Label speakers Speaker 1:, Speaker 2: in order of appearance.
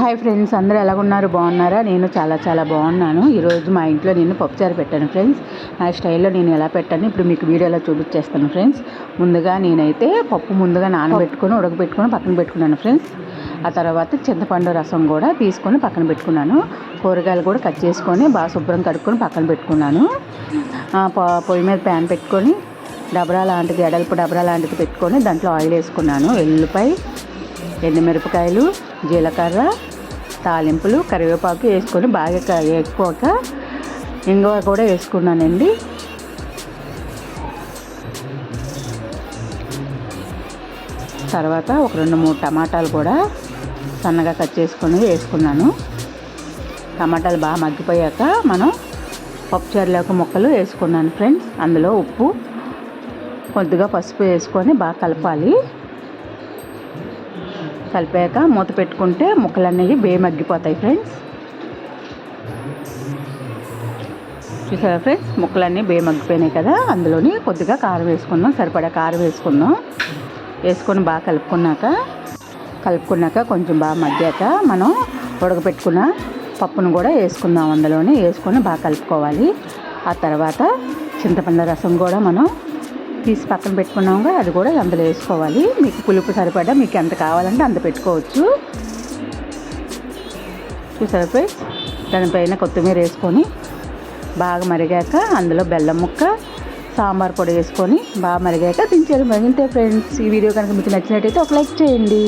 Speaker 1: Hi friends అందరూ ఎలాగున్నారు? బాగున్నారా? నేను చాలా చాలా బాగున్నాను. ఈరోజు మా ఇంట్లో నేను పప్పుచారు పెట్టాను ఫ్రెండ్స్. నా స్టైల్లో నేను ఎలా పెట్టాను ఇప్పుడు మీకు వీడియోలో చూపించేస్తాను ఫ్రెండ్స్. ముందుగా నేనైతే పప్పు ముందుగా నానబెట్టుకొని ఉడకబెట్టుకొని పక్కన పెట్టుకున్నాను ఫ్రెండ్స్. ఆ తర్వాత చింతపండు రసం కూడా తీసుకొని పక్కన పెట్టుకున్నాను. కూరగాయలు కూడా కట్ చేసుకొని బాగా శుభ్రం కడుక్కొని పక్కన పెట్టుకున్నాను. పొయ్యి మీద ప్యాన్ పెట్టుకొని డబరా లాంటిది ఎడల్పు డబరా లాంటిది పెట్టుకొని దాంట్లో ఆయిల్ వేసుకున్నాను. ఎల్లుపై ఎండుమిరపకాయలు జీలకర్ర తాలింపులు కరివేపాకు వేసుకొని బాగా క- వేసుకోక ఇంగువ కూడా వేసుకున్నానండి. తర్వాత ఒక రెండు మూడు టమాటాలు కూడా సన్నగా కట్ చేసుకొని వేసుకున్నాను. టమాటాలు బాగా మగ్గిపోయాక మనం పప్పుచారులోకి ముక్కలు వేసుకున్నాను ఫ్రెండ్స్. అందులో ఉప్పు కొద్దిగా పసుపు వేసుకొని బాగా కలపాలి. కలిపాక మూత పెట్టుకుంటే ముక్కలు అనేవి బే మగ్గిపోతాయి ఫ్రెండ్స్. చూసారా ఫ్రెండ్స్? ముక్కలన్నీ బే మగ్గిపోయినాయి కదా. అందులోని కొద్దిగా కారం వేసుకుందాం. సరిపడా కారం వేసుకుందాం. వేసుకొని బాగా కలుపుకున్నాక కలుపుకున్నాక కొంచెం బాగా మగ్గాక మనం ఉడకపెట్టుకున్న పప్పును కూడా వేసుకుందాం అందులోనే. వేసుకొని బాగా కలుపుకోవాలి. ఆ తర్వాత చింతపండు రసం కూడా మనం తీసి పక్కన పెట్టుకున్నాముగా అది కూడా అందులో వేసుకోవాలి. మీకు పులుపు సరిపడా మీకు ఎంత కావాలంటే అంత పెట్టుకోవచ్చు. చూసారా ఫ్రెండ్స్? దానిపైన కొత్తిమీర వేసుకొని బాగా మరిగాక అందులో బెల్లం ముక్క సాంబార్ పొడి వేసుకొని బాగా మరిగాక దించారు మరిగితే ఫ్రెండ్స్. ఈ వీడియో కనుక మీకు నచ్చినట్టయితే ఒక లైక్ చేయండి.